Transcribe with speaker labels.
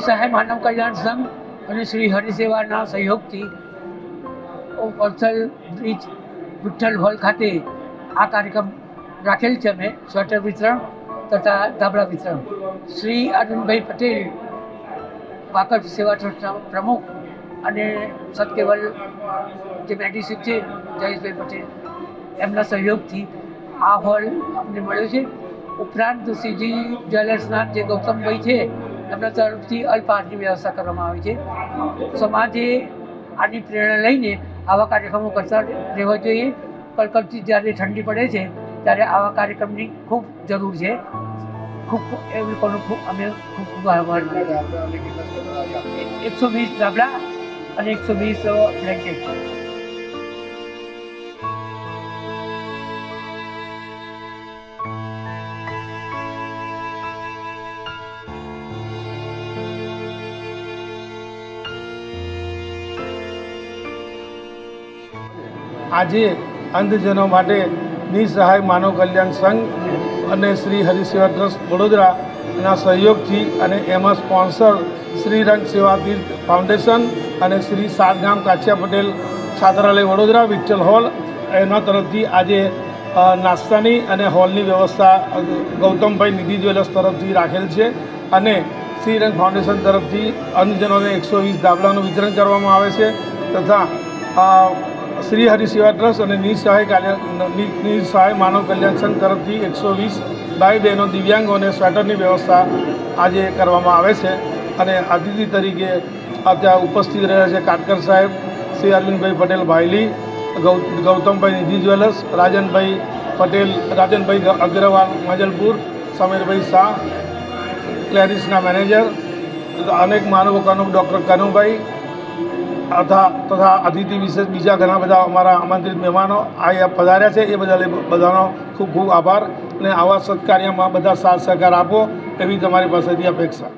Speaker 1: સહાય માનવ કલ્યાણ સંઘ અને શ્રી હરિસેવાના સહયોગથી વલસલ બ્રિજ વિઠ્ઠલ હોલ ખાતે આ કાર્યક્રમ રાખેલ છે અમે. સ્વેટર વિતરણ તથા ધાબળા વિતરણ. શ્રી અરવિંદભાઈ પટેલ વાકર સેવા ટ્રસ્ટના પ્રમુખ અને સતકેવલ જે મેડિસિન છે, જયેશભાઈ પટેલ, એમના સહયોગથી આ હોલ અમને મળ્યો છે. ઉપરાંત સીજી જ્વેલર્સના જે ગૌતમભાઈ છે એમના તરફથી અલ્પહારની વ્યવસ્થા કરવામાં આવી છે. સમાજે આની પ્રેરણા લઈને આવા કાર્યક્રમો કરતા રહેવા જોઈએ. કલકલથી જ્યારે ઠંડી પડે છે, ત્યારે આવા કાર્યક્રમની ખૂબ જરૂર છે. ખૂબ એ લોકોનો ખૂબ અમે ખૂબ ખૂબ આભાર એકસો વીસ ગાબડા અને એકસો વીસ બ્લેન્કેટ
Speaker 2: આજે અંધજનો માટે નિસહાય માનવ કલ્યાણ સંઘ અને શ્રી હરિસેવા ટ્રસ્ટ વડોદરાના સહયોગથી અને એમાં સ્પોન્સર શ્રી રંગ સેવા તીર્થ ફાઉન્ડેશન અને શ્રી સાતગામ કાછિયા પટેલ છાત્રાલય વડોદરા વિઠ્ઠલ હોલ એના તરફથી આજે નાસ્તાની અને હોલની વ્યવસ્થા ગૌતમભાઈ નિધિ જ્વેલર્સ તરફથી રાખેલ છે અને શ્રીરંગ ફાઉન્ડેશન તરફથી અંધજનોને એકસો વીસ દાબલાનું વિતરણ કરવામાં આવે છે તથા શ્રી હરિસેવા ટ્રસ્ટ અને નિસહાય કલ્યાણ નિસહાય માનવ કલ્યાણ સંઘ તરફથી એકસો વીસ ભાઈ બહેનો દિવ્યાંગોને સ્વેટરની વ્યવસ્થા આજે કરવામાં આવે છે. અને અતિથિ તરીકે અત્યારે ઉપસ્થિત રહ્યા છે કાટકર સાહેબ, શ્રી અરવિંદભાઈ પટેલ ભાઈલી ગૌતમભાઈ નિધિ જ્વેલર્સ, રાજનભાઈ પટેલ, રાજનભાઈ અગ્રવાલ માજલપુર, સમીરભાઈ શાહ, ક્લેરિસના મેનેજર, અનેક માનવ કાનુ ડૉક્ટર કનુભાઈ તથા તથા અતિથિ વિશેષ બીજા ઘણા બધા અમારા આમંત્રિત મહેમાનો આ પધાર્યા છે. એ બધા બધાનો ખૂબ ખૂબ આભાર અને આવા સત્કાર્યમાં બધા સાથ સહકાર આપો એવી તમારી પાસેથી અપેક્ષા.